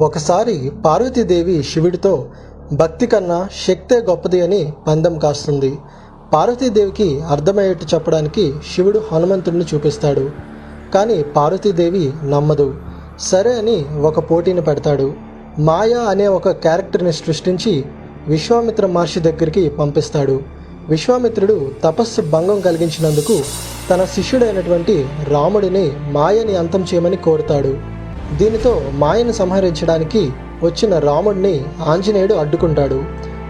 ఒకసారి పార్వతీదేవి శివుడితో భక్తి కన్నా శక్తే గొప్పది అని పందెం కాస్తుంది. పార్వతీదేవికి అర్థమయ్యేట్టు చెప్పడానికి శివుడు హనుమంతుడిని చూపిస్తాడు. కానీ పార్వతీదేవి నమ్మదు. సరే అని ఒక పోటీని పెడతాడు. మాయా అనే ఒక క్యారెక్టర్ని సృష్టించి విశ్వామిత్ర మహర్షి దగ్గరికి పంపిస్తాడు. విశ్వామిత్రుడు తపస్సు భంగం కలిగించినందుకు తన శిష్యుడైనటువంటి రాముడిని మాయని అంతం చేయమని కోరుతాడు. దీనితో మాయను సంహరించడానికి వచ్చిన రాముడిని ఆంజనేయుడు అడ్డుకుంటాడు.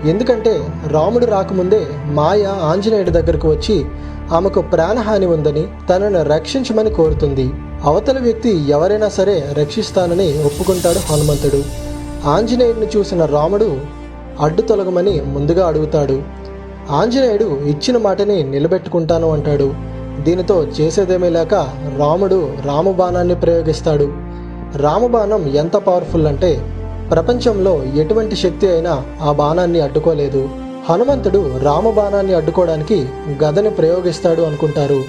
ఎందుకంటే రాముడు రాకముందే మాయ ఆంజనేయుడి దగ్గరకు వచ్చి ఆమెకు ప్రాణహాని ఉందని తనను రక్షించమని కోరుతుంది. అవతల వ్యక్తి ఎవరైనా సరే రక్షిస్తానని ఒప్పుకుంటాడు హనుమంతుడు. ఆంజనేయుడిని చూసిన రాముడు అడ్డు తొలగమని ముందుగా అడుగుతాడు. ఆంజనేయుడు ఇచ్చిన మాటని నిలబెట్టుకుంటాను అంటాడు. దీనితో చేసేదేమీ లేక రాముడు రామబాణాన్ని ప్రయోగిస్తాడు. రామబాణం ఎంత పవర్ఫుల్ అంటే ప్రపంచంలో ఎటువంటి శక్తి అయినా ఆ బాణాన్ని అడ్డుకోలేదు. హనుమంతుడు రామబాణాన్ని అడ్డుకోవడానికి గదని ప్రయోగిస్తాడు అనుకుంటారు.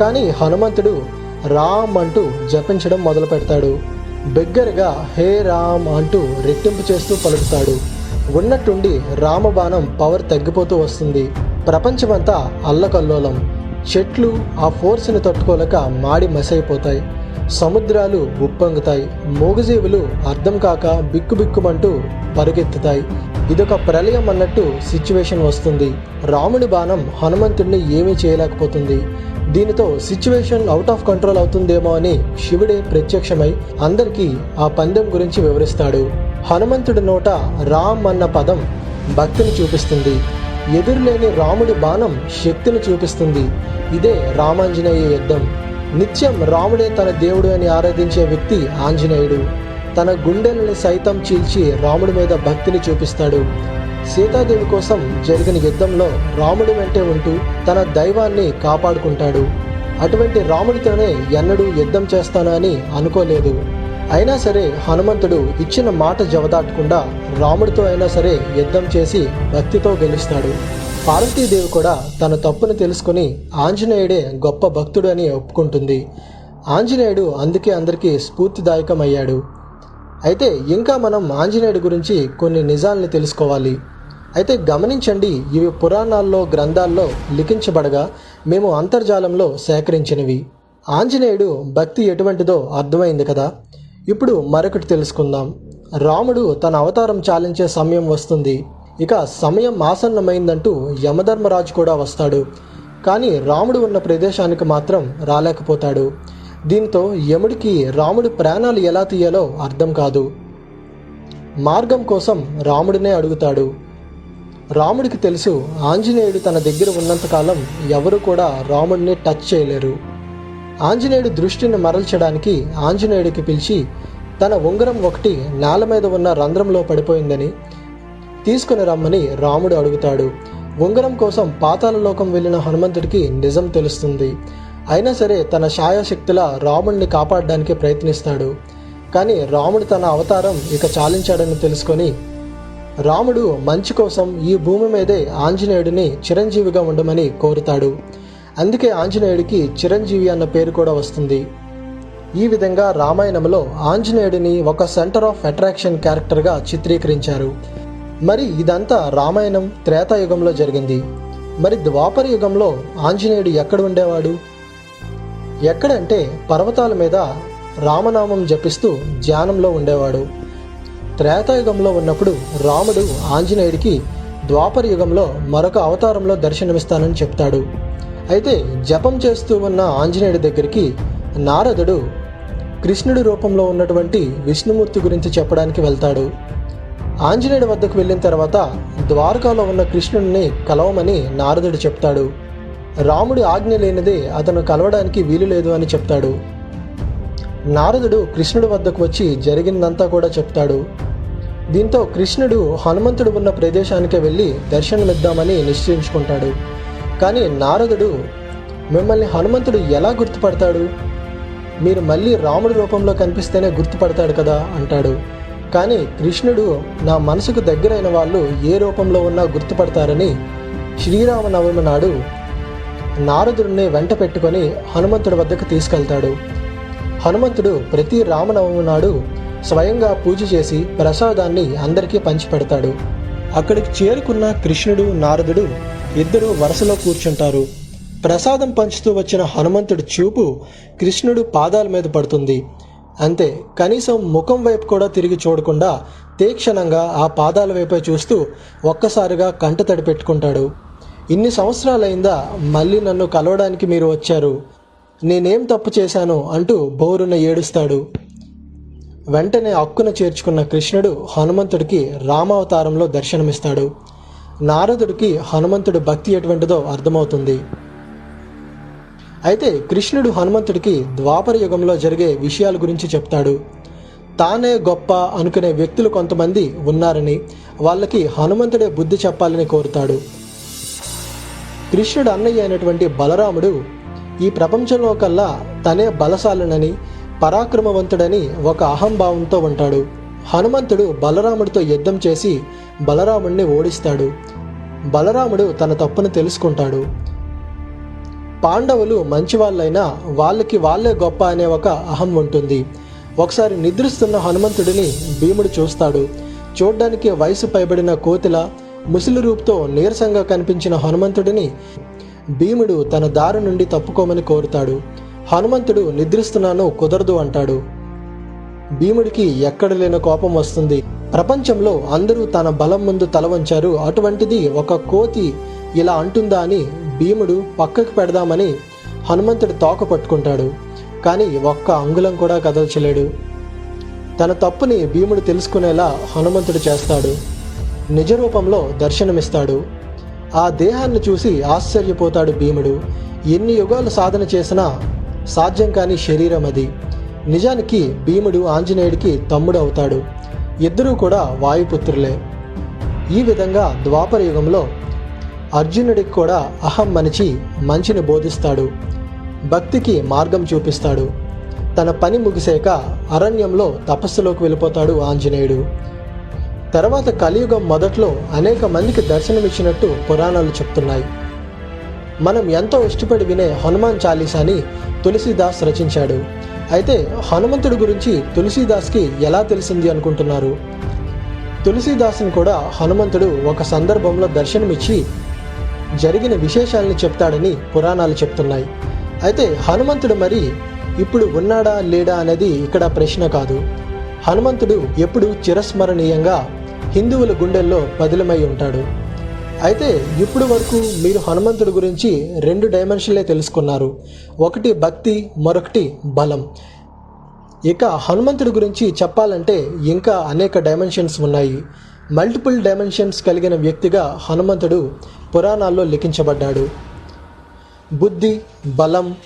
కానీ హనుమంతుడు రామ్ అంటూ జపించడం మొదలు పెడతాడు బిగ్గరగా హే రామ్ అంటూ రెట్టింపు చేస్తూ పలుకుతాడు. ఉన్నట్టుండి రామబాణం పవర్ తగ్గిపోతూ వస్తుంది. ప్రపంచమంతా అల్లకల్లోలం. చెట్లు ఆ ఫోర్స్ని తట్టుకోలేక మాడి మసైపోతాయి. సముద్రాలు ఉప్పొంగుతాయి. మూగజీవులు అర్థం కాక బిక్కుబిక్కుమంటూ పరుగెత్తుతాయి. ఇదొక ప్రళయం అన్నట్టు సిచ్యువేషన్ వస్తుంది. రాముడి బాణం హనుమంతుడిని ఏమీ చేయలేకపోతుంది. దీనితో సిచ్యువేషన్ అవుట్ ఆఫ్ కంట్రోల్ అవుతుందేమో అని శివుడే ప్రత్యక్షమై అందరికీ ఆ పందెం గురించి వివరిస్తాడు. హనుమంతుడి నోట రామ్ అన్న పదం భక్తిని చూపిస్తుంది. ఎదురులేని రాముడి బాణం శక్తిని చూపిస్తుంది. ఇదే రామాంజనేయ యుద్ధం. నిత్యం రాముడే తన దేవుడు అని ఆరాధించే వ్యక్తి ఆంజనేయుడు. తన గుండెల్ని సైతం చీల్చి రాముడి మీద భక్తిని చూపిస్తాడు. సీతాదేవి కోసం జరిగిన యుద్ధంలో రాముడి వెంటే ఉంటూ తన దైవాన్ని కాపాడుకుంటాడు. అటువంటి రాముడితోనే ఎన్నడూ యుద్ధం చేస్తాను అని అనుకోలేదు. అయినా సరే హనుమంతుడు ఇచ్చిన మాట జవదాటకుండా రాముడితో అయినా సరే యుద్ధం చేసి భక్తితో గెలుస్తాడు. పార్వతీదేవి కూడా తన తప్పును తెలుసుకుని ఆంజనేయుడే గొప్ప భక్తుడు అని ఒప్పుకుంటుంది. ఆంజనేయుడు అందుకే అందరికీ స్ఫూర్తిదాయకం అయ్యాడు అయితే ఇంకా మనం ఆంజనేయుడి గురించి కొన్ని నిజాల్ని తెలుసుకోవాలి. అయితే గమనించండి ఇవి పురాణాల్లో గ్రంథాల్లో లిఖించబడగా మేము అంతర్జాలంలో సేకరించినవి. ఆంజనేయుడు భక్తి ఎటువంటిదో అర్థమైంది కదా. ఇప్పుడు మరొకటి తెలుసుకుందాం. రాముడు తన అవతారం చాలించే సమయం వస్తుంది. ఇక సమయం ఆసన్నమైందంటూ యమధర్మరాజు కూడా వస్తాడు. కానీ రాముడు ఉన్న ప్రదేశానికి మాత్రం రాలేకపోతాడు. దీంతో యముడికి రాముడి ప్రాణాలు ఎలా తీయాలో అర్థం కాదు. మార్గం కోసం రాముడినే అడుగుతాడు. రాముడికి తెలుసు ఆంజనేయుడు తన దగ్గర ఉన్నంతకాలం ఎవరు కూడా రాముడిని టచ్ చేయలేరు. ఆంజనేయుడు దృష్టిని మరల్చడానికి ఆంజనేయుడికి పిలిచి తన ఉంగరం ఒకటి నేల మీద ఉన్న రంధ్రంలో పడిపోయిందని తీసుకుని రమ్మని రాముడు అడుగుతాడు. ఉంగరం కోసం పాతాళలోకం వెళ్ళిన హనుమంతుడికి నిజం తెలుస్తుంది. అయినా సరే తన ఛాయాశక్తుల రాముడిని కాపాడడానికి ప్రయత్నిస్తాడు. కానీ రాముడు తన అవతారం ఇక చాలించాడని తెలుసుకొని రాముడు మంచి కోసం ఈ భూమి మీదే ఆంజనేయుడిని చిరంజీవిగా ఉండమని కోరుతాడు. అందుకే ఆంజనేయుడికి చిరంజీవి అన్న పేరు కూడా వస్తుంది. ఈ విధంగా రామాయణంలో ఆంజనేయుడిని ఒక సెంటర్ ఆఫ్ అట్రాక్షన్ క్యారెక్టర్గా చిత్రీకరించారు. మరి ఇదంతా రామాయణం త్రేతాయుగంలో జరిగింది. మరి ద్వాపర యుగంలో ఆంజనేయుడు ఎక్కడ ఉండేవాడు? ఎక్కడంటే పర్వతాల మీద రామనామం జపిస్తూ ధ్యానంలో ఉండేవాడు. త్రేతాయుగంలో ఉన్నప్పుడు రాముడు ఆంజనేయుడికి ద్వాపర యుగంలో మరొక అవతారంలో దర్శనమిస్తానని చెప్తాడు. అయితే జపం చేస్తూ ఉన్న ఆంజనేయుడి దగ్గరికి నారదుడు కృష్ణుడి రూపంలో ఉన్నటువంటి విష్ణుమూర్తి గురించి చెప్పడానికి వెళ్తాడు. ఆంజనేయుడి వద్దకు వెళ్ళిన తర్వాత ద్వారకాలో ఉన్న కృష్ణుడిని కలవమని నారదుడు చెప్తాడు. రాముడి ఆజ్ఞ లేనిదే అతను కలవడానికి వీలు లేదు అని చెప్తాడు. నారదుడు కృష్ణుడి వద్దకు వచ్చి జరిగిందంతా కూడా చెప్తాడు. దీంతో కృష్ణుడు హనుమంతుడు ఉన్న ప్రదేశానికి వెళ్ళి దర్శనమిద్దామని నిశ్చయించుకుంటాడు. కానీ నారదుడు మిమ్మల్ని హనుమంతుడు ఎలా గుర్తుపడతాడు? మీరు మళ్ళీ రాముడి రూపంలో కనిపిస్తేనే గుర్తుపడతాడు కదా అంటాడు. కానీ కృష్ణుడు నా మనసుకు దగ్గరైన వాళ్ళు ఏ రూపంలో ఉన్నా గుర్తుపడతారని శ్రీరామనవమి నాడు నారదుడిని వెంట పెట్టుకొని హనుమంతుడి వద్దకు తీసుకెళ్తాడు. హనుమంతుడు ప్రతి రామనవమి నాడు స్వయంగా పూజ చేసి ప్రసాదాన్ని అందరికీ పంచిపెడతాడు. అక్కడికి చేరుకున్న కృష్ణుడు నారదుడు ఇద్దరు వరుసలో కూర్చుంటారు. ప్రసాదం పంచుతూ వచ్చిన హనుమంతుడి చూపు కృష్ణుడు పాదాల మీద పడుతుంది. అంతే. కనీసం ముఖం వైపు కూడా తిరిగి చూడకుండా తీక్షణంగా ఆ పాదాల వైపే చూస్తూ ఒక్కసారిగా కంట తడి పెట్టుకుంటాడు. ఇన్ని సంవత్సరాలైందా మళ్ళీ నన్ను కలవడానికి మీరు వచ్చారు? నేనేం తప్పు చేశాను అంటూ బోరున ఏడుస్తాడు. వెంటనే అక్కున చేర్చుకున్న కృష్ణుడు హనుమంతుడికి రామావతారంలో దర్శనమిస్తాడు. నారదుడికి హనుమంతుడు భక్తి ఎటువంటిదో అర్థమవుతుంది. అయితే కృష్ణుడు హనుమంతుడికి ద్వాపర యుగంలో జరిగే విషయాల గురించి చెప్తాడు. తానే గొప్ప అనుకునే వ్యక్తులు కొంతమంది ఉన్నారని వాళ్ళకి హనుమంతుడే బుద్ధి చెప్పాలని కోరుతాడు. కృష్ణుడు అన్నయ్య అయినటువంటి బలరాముడు ఈ ప్రపంచంలో కల్లా తనే బలశాలనని పరాక్రమవంతుడని ఒక అహంభావంతో ఉంటాడు. హనుమంతుడు బలరాముడితో యుద్ధం చేసి బలరాముడిని ఓడిస్తాడు. బలరాముడు తన తప్పును తెలుసుకుంటాడు. పాండవులు మంచివాళ్ళైనా వాళ్ళకి వాళ్ళే గొప్ప అనే ఒక అహం ఉంటుంది. ఒకసారి నిద్రిస్తున్న హనుమంతుడిని భీముడు చూస్తాడు. చూడ్డానికి వయసు పైబడిన కోతిల ముసలి రూపుతో నీరసంగా కనిపించిన హనుమంతుడిని భీముడు తన దారి నుండి తప్పుకోమని కోరుతాడు. హనుమంతుడు నిద్రిస్తున్నాను కుదరదు అంటాడు. భీముడికి ఎక్కడ లేని కోపం వస్తుంది. ప్రపంచంలో అందరూ తన బలం ముందు తల వంచారు. అటువంటిది ఒక కోతి ఇలా అంటుందా అని భీముడు పక్కకు పెడదామని హనుమంతుడు తోక పట్టుకుంటాడు. కానీ ఒక్క అంగుళం కూడా కదల్చలేడు. తన తప్పుని భీముడు తెలుసుకునేలా హనుమంతుడు చేస్తాడు. నిజ రూపంలో దర్శనమిస్తాడు. ఆ దేహాన్ని చూసి ఆశ్చర్యపోతాడు భీముడు. ఎన్ని యుగాలు సాధన చేసినా సాధ్యం కాని శరీరం అది. నిజానికి భీముడు ఆంజనేయుడికి తమ్ముడు అవుతాడు. ఇద్దరూ కూడా వాయుపుత్రులే. ఈ విధంగా ద్వాపర యుగంలో అర్జునుడికి కూడా అహం మనిచి మంచిని బోధిస్తాడు. భక్తికి మార్గం చూపిస్తాడు. తన పని ముగిసాక అరణ్యంలో తపస్సులోకి వెళ్ళిపోతాడు ఆంజనేయుడు. తర్వాత కలియుగం మొదట్లో అనేక మందికి దర్శనమిచ్చినట్టు పురాణాలు చెప్తున్నాయి. మనం ఎంతో ఇష్టపడి వినే హనుమాన్ చాలీసాని తులసీదాస్ రచించాడు. అయితే హనుమంతుడి గురించి తులసీదాస్కి ఎలా తెలిసింది అనుకుంటున్నారు? తులసీదాస్ని కూడా హనుమంతుడు ఒక సందర్భంలో దర్శనమిచ్చి జరిగిన విశేషాలని చెప్తాడని పురాణాలు చెప్తున్నాయి. అయితే హనుమంతుడు మరి ఇప్పుడు ఉన్నాడా లేడా అనేది ఇక్కడ ప్రశ్న కాదు. హనుమంతుడు ఎప్పుడు చిరస్మరణీయంగా హిందువుల గుండెల్లో పదిలమై ఉంటాడు. అయితే ఇప్పుడు వరకు మీరు హనుమంతుడి గురించి రెండు డైమెన్షన్లే తెలుసుకున్నారు. ఒకటి భక్తి మరొకటి బలం. ఇక హనుమంతుడి గురించి చెప్పాలంటే ఇంకా అనేక డైమెన్షన్స్ ఉన్నాయి. మల్టిపుల్ డైమెన్షన్స్ కలిగిన వ్యక్తిగా హనుమంతుడు పురాణాల్లో లిఖించబడ్డాడు. బుద్ధి బలం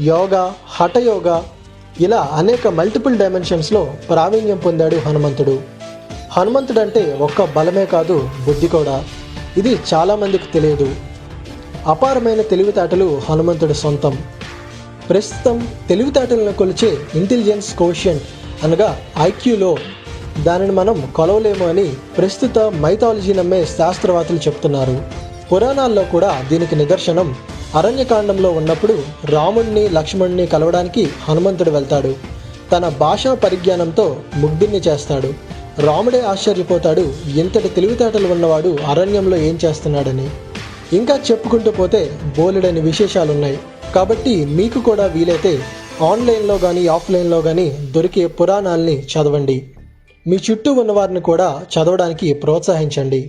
యోగా హఠయోగ ఇలా అనేక మల్టిపుల్ డైమెన్షన్స్లో ప్రావీణ్యం పొందాడు హనుమంతుడు. హనుమంతుడు అంటే ఒక్క బలమే కాదు బుద్ధి కూడా. ఇది చాలామందికి తెలియదు. అపారమైన తెలివితేటలు హనుమంతుడి సొంతం. ప్రస్తుతం తెలివితేటలను కొలిచే ఇంటెలిజెన్స్ కోషియంట్ అనగా ఐక్యూలో దానిని మనం కొలవలేము అని ప్రస్తుత మైథాలజీ నమ్మే శాస్త్రవేత్తలు చెప్తున్నారు. పురాణాల్లో కూడా దీనికి నిదర్శనం అరణ్యకాండంలో ఉన్నప్పుడు రాముణ్ణి లక్ష్మణ్ణి కలవడానికి హనుమంతుడు వెళ్తాడు. తన భాషా పరిజ్ఞానంతో ముగ్ధుణ్ణి చేస్తాడు. రాముడే ఆశ్చర్యపోతాడు ఇంతటి తెలివితేటలు ఉన్నవాడు అరణ్యంలో ఏం చేస్తున్నాడని. ఇంకా చెప్పుకుంటూ పోతే బోలెడని విశేషాలున్నాయి. కాబట్టి మీకు కూడా వీలైతే ఆన్లైన్లో కానీ ఆఫ్లైన్లో కానీ దొరికే పురాణాల్ని చదవండి. మీ చుట్టూ ఉన్నవారిని కూడా చదవడానికి ప్రోత్సహించండి.